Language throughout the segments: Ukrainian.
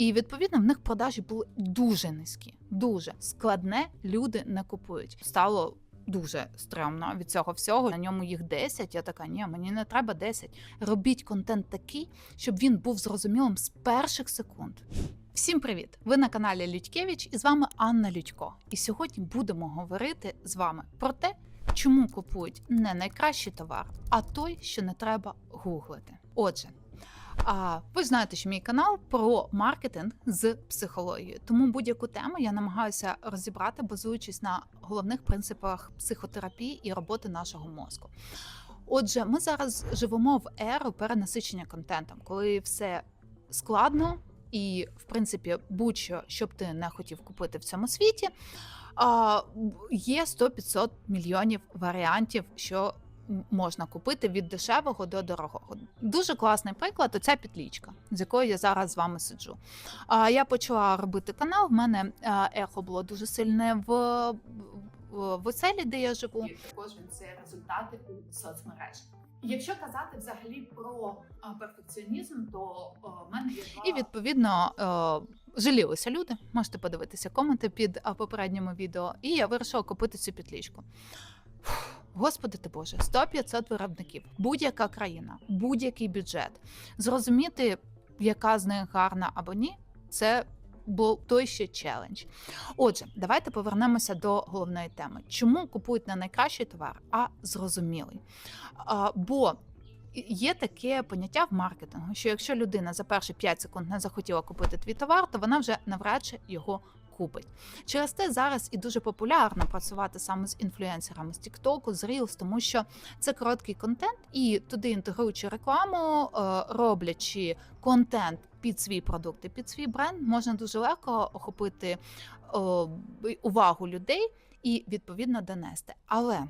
І відповідно в них продажі були дуже низькі, дуже складне. Люди не купують. Стало. Дуже стрьомно від цього всього. На ньому їх 10. Я така, ні, мені не треба 10. Робіть контент такий, щоб він був зрозумілим з перших секунд. Всім привіт! Ви на каналі Людькевич і з вами Анна Людько. І сьогодні будемо говорити з вами про те, чому купують не найкращий товар, а той, що не треба гуглити. Отже. А ви знаєте, що мій канал про маркетинг з психологією. Тому будь-яку тему я намагаюся розібрати, базуючись на головних принципах психотерапії і роботи нашого мозку. Отже, ми зараз живемо в еру перенасичення контентом, коли все складно, і, в принципі, будь-що, що б ти не хотів купити в цьому світі, є 100-500 мільйонів варіантів, що можна купити від дешевого до дорогого. Дуже класний приклад оця петлічка, з якою я зараз з вами сиджу. А, я почала робити канал. В мене а, ехо було дуже сильне в, в, оселі, де я живу. І також він це результати у соцмережах. Якщо казати взагалі про перфекціонізм, то в мене є два... і відповідно е, жалілися люди. Можете подивитися коменти під попередньому відео. І я вирішила купити цю петлічку. Господи ти Боже, 100-500 виробників, будь-яка країна, будь-який бюджет. Зрозуміти, яка з них гарна або ні, це був той ще челендж. Отже, давайте повернемося до головної теми. Чому купують не найкращий товар, а зрозумілий? А, бо Є таке поняття в маркетингу, що якщо людина за перші 5 секунд не захотіла купити твій товар, то вона вже навряд чи його купить. Через те зараз і дуже популярно працювати саме з інфлюенсерами з TikTok, з Reels, тому що це короткий контент, і туди інтегруючи рекламу, е, роблячи контент під свій продукт і під свій бренд, можна дуже легко охопити увагу людей і відповідно донести. Але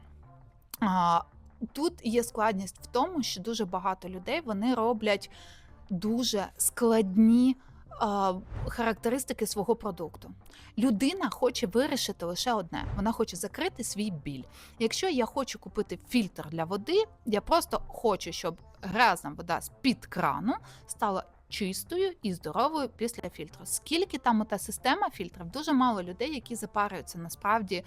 тут є складність в тому, що дуже багато людей вони роблять дуже складні характеристики свого продукту. Людина хоче вирішити лише одне: вона хоче закрити свій біль. Якщо я хочу купити фільтр для води, я просто хочу, щоб грязна вода з під крану стала. Чистою і здоровою після фільтру. Скільки там та система фільтрів? Дуже мало людей, які запарюються насправді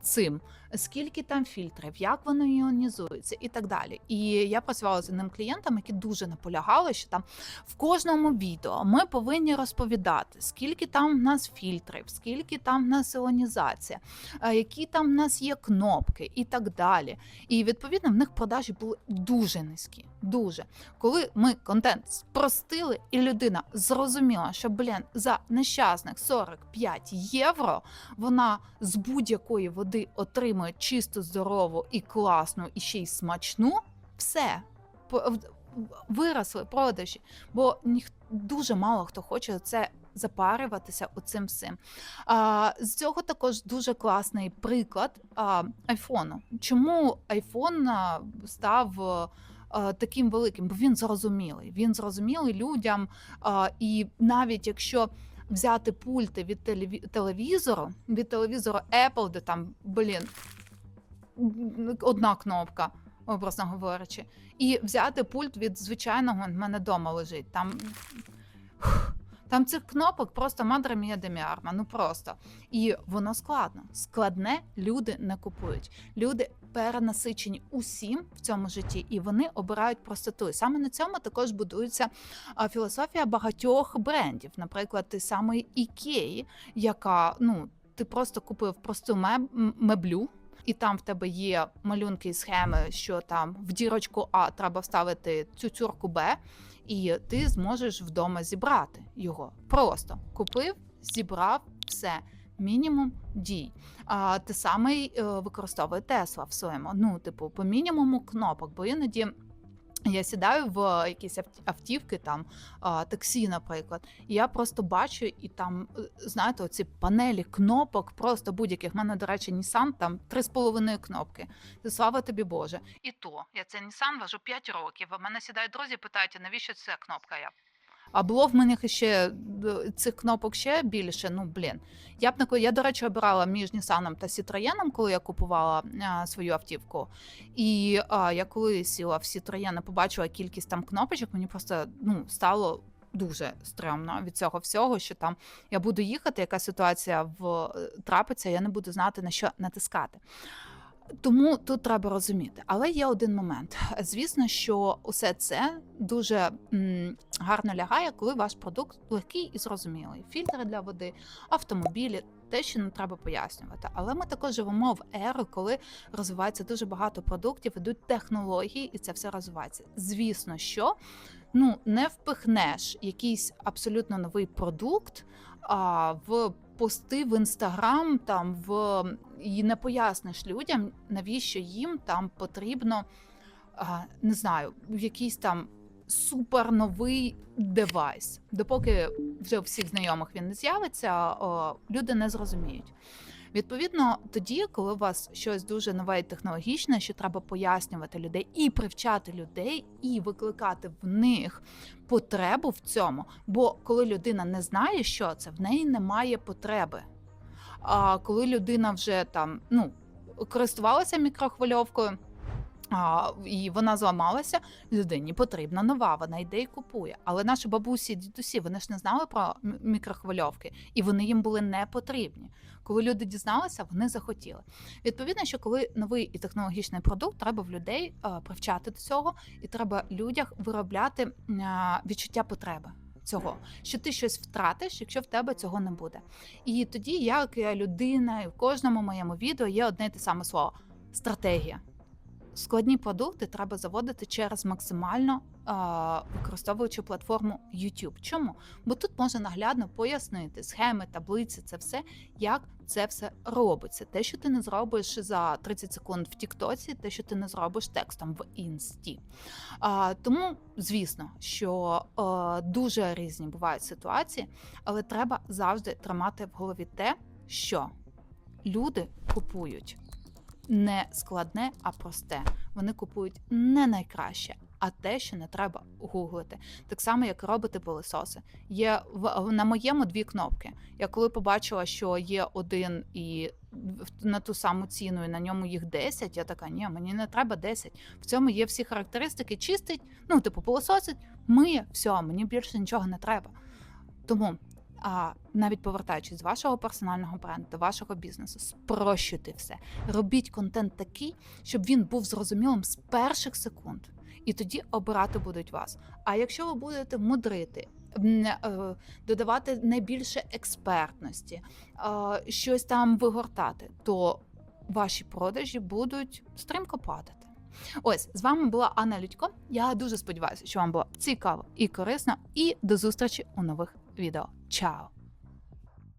цим. Скільки там фільтрів, як воно іонізується і так далі. І я працювала з одним клієнтом, які дуже наполягали, що там в кожному відео ми повинні розповідати, скільки там в нас фільтрів, скільки там в нас іонізація, які там в нас є кнопки і так далі. І відповідно в них продажі були дуже низькі. Дуже коли ми контент спростили, і людина зрозуміла, що блін, за нещасних 45 євро вона з будь-якої води отримує чисту, здорову і класну, і ще й смачну, все виросли продажі, бо ніх дуже мало хто хоче це. Запарюватися оцим всім. А, з цього також дуже класний приклад айфону. Чому айфон став таким великим? Бо він зрозумілий. Він зрозумілий людям. І навіть якщо взяти пульти від телевізору, від телевізору Apple, де там, блін, одна кнопка, образно говорячи, і взяти пульт від звичайного, в мене вдома лежить. Там, там цих кнопок просто мадра мія де міарма, ну просто. І воно складно. Складне люди не купують. Люди перенасичені усім в цьому житті, і вони обирають простоту. І саме на цьому також будується філософія багатьох брендів, наприклад, ти самий Ікеї, яка ну ти просто купив просту меб- меблю. І там в тебе є малюнки і схеми, що там в дірочку А треба вставити цю цюрку Б, і ти зможеш вдома зібрати його. Просто купив, зібрав все. Мінімум дій. А те саме використовує Тесла в своєму. Ну, типу, по мінімуму кнопок, бо іноді. Я сідаю в якісь авт- автівки, там таксі, наприклад, і я просто бачу, і там, е, знаєте, оці панелі кнопок, просто будь-яких. В мене, до речі, Nissan, там три з половиною кнопки. Слава тобі Боже. І то я цей Nissan вожу 5 років. А мене сідають друзі, питають, а навіщо ця кнопка? Я а було в мене ще е, цих кнопок ще більше. Ну блін. Я б не я, до речі, обирала між Нісаном та Сітроєном, коли я купувала а, свою автівку. І а, я коли сіла в Сітроєн і побачила кількість там кнопочок, мені просто ну стало дуже стрьомно від цього всього, що там я буду їхати, яка ситуація в е, трапиться, я не буду знати на що натискати. Тому тут треба розуміти. Але є один момент. Звісно, що усе це дуже м, гарно лягає, коли ваш продукт легкий і зрозумілий. Фільтри для води, автомобілі, те, що не треба пояснювати. Але ми також живемо в еру, коли розвивається дуже багато продуктів, ідуть технології, і це все розвивається. Звісно, що ну не впихнеш якийсь абсолютно новий продукт а, в пости в інстаграм, там в і не поясниш людям, навіщо їм там потрібно, не знаю, в якийсь там супер новий девайс. Допоки вже у всіх знайомих він не з'явиться, люди не зрозуміють. Відповідно, тоді, коли у вас щось дуже нове і технологічне, що треба пояснювати людей і привчати людей, і викликати в них потребу в цьому. Бо коли людина не знає, що це, в неї немає потреби. А коли людина вже там ну користувалася мікрохвильовкою. А, і вона зламалася, людині потрібна нова, вона йде і купує. Але наші бабусі дідусі вони ж не знали про мікрохвильовки, і вони їм були не потрібні. Коли люди дізналися, вони захотіли. Відповідно, що коли новий і технологічний продукт, треба в людей а, привчати до цього, і треба людях виробляти а, відчуття потреби. Цього, що ти щось втратиш, якщо в тебе цього не буде. І тоді, як людина, і в кожному моєму відео є одне і те саме слово стратегія. Складні продукти треба заводити через максимально а, використовуючи платформу YouTube. Чому? Бо тут можна наглядно пояснити схеми, таблиці, це все, як це все робиться. Те, що ти не зробиш за 30 секунд в Тіктоці, те, що ти не зробиш текстом в інсті. А, тому, звісно, що а, дуже різні бувають ситуації, але треба завжди тримати в голові те, що люди купують не складне, а просте. Вони купують не найкраще, а те, що не треба гуглити. Так само, як робити пилососи. Є в на моєму дві кнопки. Я коли побачила, що є один і на ту саму ціну, і на ньому їх 10, я така, ні, мені не треба 10. В цьому є всі характеристики, чистить, ну, типу, пилососить, миє, все, мені більше нічого не треба. Тому. А навіть повертаючись з вашого персонального бренду, до вашого бізнесу, спрощуйте все. Робіть контент такий, щоб він був зрозумілим з перших секунд, і тоді обирати будуть вас. А якщо ви будете мудрити, е, додавати найбільше експертності, е, щось там вигортати, то ваші продажі будуть стрімко падати. Ось з вами була Анна Людько. Я дуже сподіваюся, що вам було цікаво і корисно. І до зустрічі у нових відео. Чао!